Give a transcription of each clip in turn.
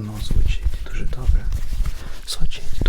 воно звучить дуже добре. Звучить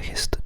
ist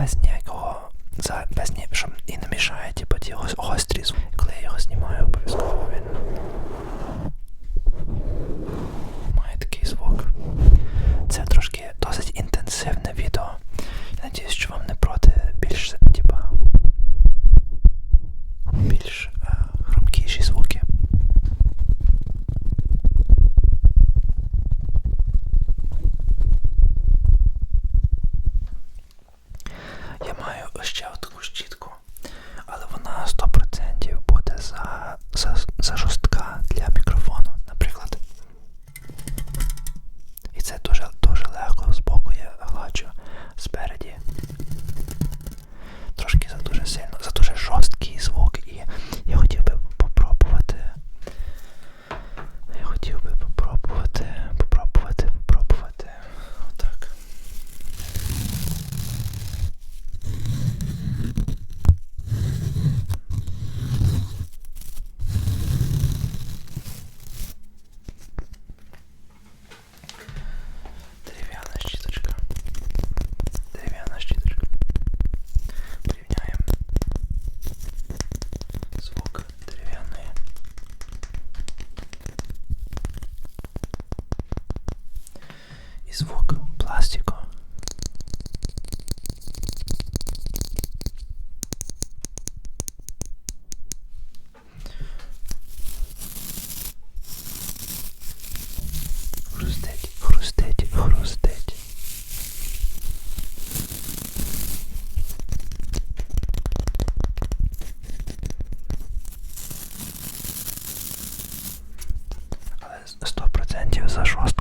bez niego. видео за жестко.